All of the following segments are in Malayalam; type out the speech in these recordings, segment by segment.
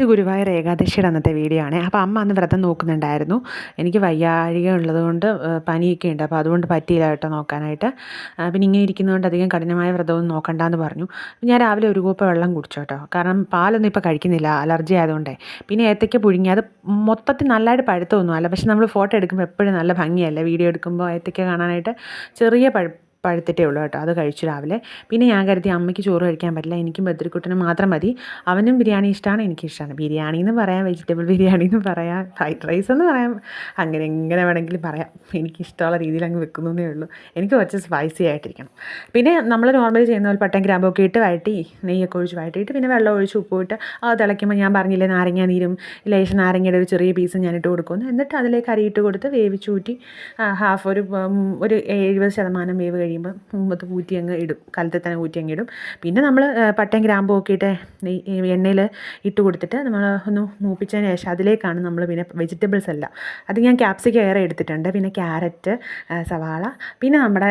ഇത് ഗുരുവായൂർ ഏകാദശിയുടെ അന്നത്തെ വീഡിയോ ആണ്. അപ്പോൾ അമ്മ അന്ന് വ്രതം നോക്കുന്നുണ്ടായിരുന്നു. എനിക്ക് വയ്യാഴിക ഉള്ളതുകൊണ്ട് പനിയൊക്കെ ഉണ്ട്. അപ്പോൾ അതുകൊണ്ട് പറ്റിയില്ല കേട്ടോ നോക്കാനായിട്ട്. പിന്നെ ഇങ്ങനെ ഇരിക്കുന്നതുകൊണ്ട് അധികം കഠിനമായ വ്രതമൊന്നും നോക്കണ്ടെന്ന് പറഞ്ഞു. ഞാൻ രാവിലെ ഒരു കൂപ്പ വെള്ളം കുടിച്ചു കേട്ടോ. കാരണം പാലൊന്നും ഇപ്പോൾ കഴിക്കുന്നില്ല. അലർജി ആയതുകൊണ്ടേ. പിന്നെ ഏത്തയ്ക്ക പുഴുങ്ങി. അത് മൊത്തത്തിൽ നല്ലതായിട്ട് പഴുത്തൊന്നും അല്ല. പക്ഷെ നമ്മൾ ഫോട്ടോ എടുക്കുമ്പോൾ എപ്പോഴും നല്ല ഭംഗിയല്ലേ? വീഡിയോ എടുക്കുമ്പോൾ ഏത്തയ്ക്ക കാണാനായിട്ട് ചെറിയ പഴു പഴുത്തിട്ടേ ഉള്ളൂ കേട്ടോ. അത് കഴിച്ചു രാവിലെ. പിന്നെ ഞാൻ കരുതി അമ്മയ്ക്ക് ചോറ് കഴിക്കാൻ പറ്റില്ല. എനിക്കും ബദ്രിക്കുട്ടനും മാത്രം മതി. അവനും ബിരിയാണി ഇഷ്ടമാണ് എനിക്ക് ഇഷ്ടമാണ് ബിരിയാണി എന്ന് പറയാം വെജിറ്റബിൾ ബിരിയാണി എന്ന് പറയാം ഫ്രൈഡ് റൈസ് എന്ന് പറയാം അങ്ങനെ എങ്ങനെ വേണമെങ്കിലും പറയാം. എനിക്കിഷ്ടമുള്ള രീതിയിൽ അങ്ങ് വെക്കുന്നേ ഉള്ളൂ. എനിക്ക് കുറച്ച് സ്പൈസി ആയിട്ടിരിക്കണം. പിന്നെ നമ്മൾ നോർമലി ചെയ്യുന്ന പോലെ പട്ടൻ ഗ്രാമ്പൊക്കെ ഇട്ട് വഴറ്റി നെയ്യൊക്കെ ഒഴിച്ച് വഴറ്റിയിട്ട് പിന്നെ വെള്ളം ഒഴിച്ച് ഉപ്പ് ഇട്ട് അത് തിളയ്ക്കുമ്പോൾ ഞാൻ പറഞ്ഞില്ലേ നാരങ്ങ നീരും ലേശം നാരങ്ങയുടെ ഒരു ചെറിയ പീസ് ഞാൻ ഇട്ട് കൊടുക്കുന്നു. എന്നിട്ട് അതിലേക്ക് അരിയിട്ട് കൊടുത്ത് വേവിച്ചൂറ്റി ഹാഫ് ഒരു ഒരു എഴുപത് ശതമാനം വേവ് കഴിയുമ്പോൾ മുമ്പത്ത് ഊറ്റി അങ്ങ് ഇടും. കലത്തിൽ തന്നെ ഊറ്റി അങ്ങ് ഇടും. പിന്നെ നമ്മൾ പട്ടയും ഗ്രാമ്പും ഒക്കെ ഇട്ട് എണ്ണയിൽ ഇട്ട് കൊടുത്തിട്ട് നമ്മൾ ഒന്ന് മൂപ്പിച്ചതിന് ശേഷം അതിലേക്കാണ് നമ്മൾ പിന്നെ വെജിറ്റബിൾസ് എല്ലാം അത് ഞാൻ ക്യാപ്സിക്ക ഏറെ എടുത്തിട്ടുണ്ട്. പിന്നെ ക്യാരറ്റ് സവാള. പിന്നെ നമ്മുടെ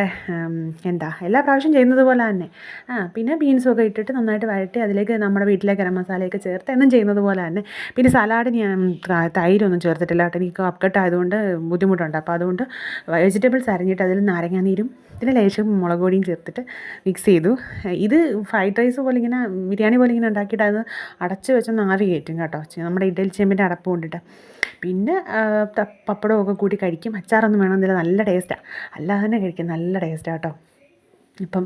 എന്താ എല്ലാ പ്രാവശ്യം ചെയ്യുന്നത് പോലെ തന്നെ. ആ പിന്നെ ബീൻസും ഒക്കെ ഇട്ടിട്ട് നന്നായിട്ട് വഴറ്റി അതിലേക്ക് നമ്മുടെ വീട്ടിലെ ഗരം മസാലയൊക്കെ ചേർത്ത് എന്നും ചെയ്യുന്നത് പോലെ തന്നെ. പിന്നെ സലാഡിന് ഞാൻ തൈരൊന്നും ചേർത്തിട്ടില്ല. കേട്ടോ എനിക്ക് കപ്പ് ആയതുകൊണ്ട് ബുദ്ധിമുട്ടുണ്ട്. അപ്പോൾ അതുകൊണ്ട് വെജിറ്റബിൾസ് അരിഞ്ഞിട്ട് അതിൽ നാരങ്ങാനീരും പിന്നെ ലേശം മുളക് പൊടിയും ചേർത്തിട്ട് മിക്സ് ചെയ്തു. ഇത് ഫ്രൈഡ് റൈസ് പോലെ ഇങ്ങനെ ബിരിയാണി പോലെ ഇങ്ങനെ ഉണ്ടാക്കിയിട്ട് അത് അടച്ച് വെച്ചൊന്ന് ആവി കയറ്റും കേട്ടോ. നമ്മുടെ ഇഡലി ചേമ്പിന്റെ അടപ്പ് കൊണ്ടിട്ട്. പിന്നെ പപ്പടമൊക്കെ കൂട്ടി കഴിക്കും. അച്ചാറൊന്നും വേണമെന്നില്ല. നല്ല ടേസ്റ്റാണ് അല്ലാതെ തന്നെ കഴിക്കും. നല്ല ടേസ്റ്റാണ് കേട്ടോ. ഇപ്പം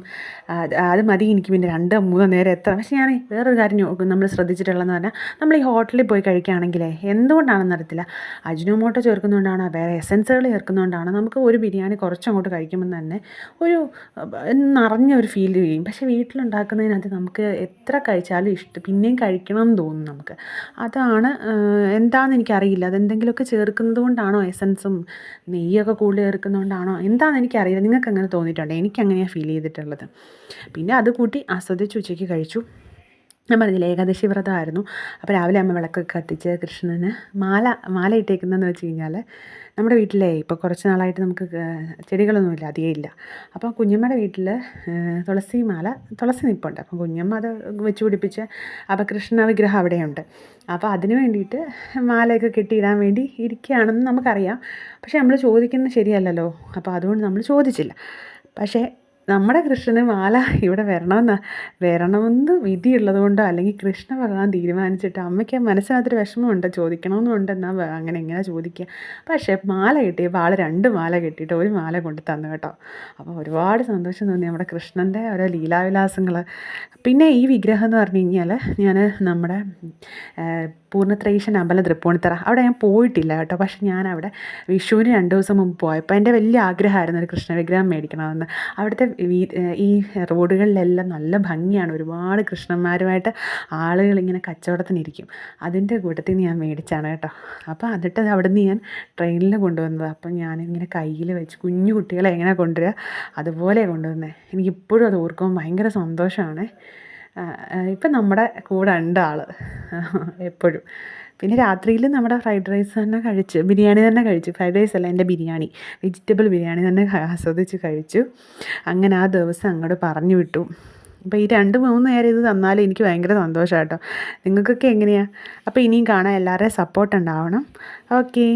അത് മതി എനിക്ക് പിന്നെ രണ്ട് മൂന്ന് നേരം എത്ര. പക്ഷേ ഞാൻ വേറൊരു കാര്യം നമ്മൾ ശ്രദ്ധിച്ചിട്ടുള്ളതെന്ന് പറഞ്ഞാൽ നമ്മൾ ഈ ഹോട്ടലിൽ പോയി കഴിക്കുകയാണെങ്കിലേ എന്തുകൊണ്ടാണെന്ന് അറിയത്തില്ല. അജിനോമോട്ടോ ചേർക്കുന്നതുകൊണ്ടാണോ വേറെ എസൻസുകൾ ചേർക്കുന്നതുകൊണ്ടാണ് നമുക്ക് ഒരു ബിരിയാണി കുറച്ചങ്ങോട്ട് കഴിക്കുമ്പോൾ തന്നെ ഒരു നിറഞ്ഞ ഒരു ഫീൽ ചെയ്യും. പക്ഷേ വീട്ടിലുണ്ടാക്കുന്നതിനകത്ത് നമുക്ക് എത്ര കഴിച്ചാലും ഇഷ്ടം പിന്നെയും കഴിക്കണം എന്ന് തോന്നും നമുക്ക്. അതാണ് എന്താണെന്ന് എനിക്കറിയില്ല. അതെന്തെങ്കിലുമൊക്കെ ചേർക്കുന്നത് കൊണ്ടാണോ എസൻസും നെയ്യൊക്കെ കൂടുതൽ ചേർക്കുന്നതുകൊണ്ടാണോ എന്താണെന്ന് എനിക്കറിയില്ല. നിങ്ങൾക്ക് അങ്ങനെ തോന്നിയിട്ടുണ്ടോ? എനിക്കങ്ങനെയാണ് ഫീൽ ഫീൽ ചെയ്തിട്ടുള്ളത്. പിന്നെ അത് കൂട്ടി ആസ്വദിച്ച് ഉച്ചയ്ക്ക് കഴിച്ചു. ഞാൻ പറഞ്ഞില്ല ഏകാദശി വ്രതമായിരുന്നു. അപ്പോൾ രാവിലെ അമ്മ വിളക്കൊക്കെ കത്തിച്ച് കൃഷ്ണന് മാല മാല ഇട്ടേക്കുന്നതെന്ന് വെച്ച് കഴിഞ്ഞാൽ നമ്മുടെ വീട്ടിലെ ഇപ്പോൾ കുറച്ച് നാളായിട്ട് നമുക്ക് ചെടികളൊന്നുമില്ല അധികം ഇല്ല. അപ്പോൾ കുഞ്ഞമ്മയുടെ വീട്ടിൽ തുളസി മാല തുളസി നിപ്പുണ്ട്. അപ്പം കുഞ്ഞമ്മ അത് വെച്ച് പിടിപ്പിച്ച് അപ്പോൾ കൃഷ്ണ വിഗ്രഹം അവിടെയുണ്ട്. അപ്പോൾ അതിന് വേണ്ടിയിട്ട് മാലയൊക്കെ കെട്ടിയിടാൻ വേണ്ടി ഇരിക്കുകയാണെന്ന് നമുക്കറിയാം. പക്ഷേ നമ്മൾ ചോദിക്കുന്നത് ശരിയല്ലല്ലോ. അപ്പോൾ അതുകൊണ്ട് നമ്മൾ ചോദിച്ചില്ല. പക്ഷേ നമ്മുടെ കൃഷ്ണന് മാല ഇവിടെ വരണമെന്ന് വരണമെന്ന് വിധിയുള്ളത് കൊണ്ടോ അല്ലെങ്കിൽ കൃഷ്ണ ഭഗവാൻ തീരുമാനിച്ചിട്ട് അമ്മയ്ക്ക് മനസ്സിനകത്തൊരു വിഷമമുണ്ട് ചോദിക്കണമെന്നുണ്ട് എന്നാൽ അങ്ങനെ എങ്ങനെ ചോദിക്കുക. പക്ഷേ മാല കിട്ടിയപ്പോൾ ആൾ രണ്ട് മാല കിട്ടിയിട്ട് ഒരു മാല കൊണ്ട് തന്നു കേട്ടോ. അപ്പോൾ ഒരുപാട് സന്തോഷം തോന്നി നമ്മുടെ കൃഷ്ണന്റെ ഓരോ ലീലാവിലാസങ്ങൾ പിന്നെ ഈ വിഗ്രഹം എന്ന് പറഞ്ഞു കഴിഞ്ഞാൽ ഞാൻ നമ്മുടെ പൂർണത്രയീശൻ അമ്പല തൃപ്പൂണിത്തറ. അവിടെ ഞാൻ പോയിട്ടില്ല കേട്ടോ. പക്ഷെ ഞാൻ അവിടെ വിഷുവിന് രണ്ട് ദിവസം മുമ്പ് പോയപ്പോൾ എന്റെ വലിയ ആഗ്രഹമായിരുന്നു ഒരു കൃഷ്ണ വിഗ്രഹം മേടിക്കണമെന്ന്. അവിടുത്തെ ഈ റോഡുകളിലെല്ലാം നല്ല ഭംഗിയാണ്. ഒരുപാട് കൃഷ്ണന്മാരുമായിട്ട് ആളുകൾ ഇങ്ങനെ കച്ചവടത്തിനിരിക്കും. അതിന്റെ കൂട്ടത്തിൽ ഞാൻ മേടിച്ചാണ് കേട്ടോ. അപ്പോൾ അതിട്ട് അവിടെ നിന്ന് ഞാൻ ട്രെയിനിൽ കൊണ്ടുവന്നത്. അപ്പം ഞാനിങ്ങനെ കയ്യിൽ വെച്ച് കുഞ്ഞു കുട്ടികളെ എങ്ങനെ കൊണ്ടുവരിക? അതുപോലെ കൊണ്ടുവന്നത് എനിക്കിപ്പോഴും അത് ഓർക്കുമ്പോൾ ഭയങ്കര സന്തോഷമാണ്. ഇപ്പം നമ്മുടെ കൂടെ ഉണ്ട് ആൾ എപ്പോഴും. പിന്നെ രാത്രിയിൽ നമ്മുടെ ഫ്രൈഡ് റൈസ് തന്നെ കഴിച്ച് ബിരിയാണി തന്നെ കഴിച്ചു. ഫ്രൈഡ് റൈസ് അല്ല എന്റെ ബിരിയാണി. വെജിറ്റബിൾ ബിരിയാണി തന്നെ ആസ്വദിച്ച് കഴിച്ചു. അങ്ങനെ ആ ദിവസം അങ്ങോട്ട് പറഞ്ഞു വിട്ടു. അപ്പോൾ ഈ രണ്ട് മൂന്ന് നേരം ഇത് തന്നാൽ എനിക്ക് ഭയങ്കര സന്തോഷമാണ് കേട്ടോ നിങ്ങൾക്കൊക്കെ എങ്ങനെയാണ് അപ്പോൾ ഇനിയും കാണാൻ എല്ലാവരുടെയും സപ്പോർട്ട് ഉണ്ടാവണം. ഓക്കേ.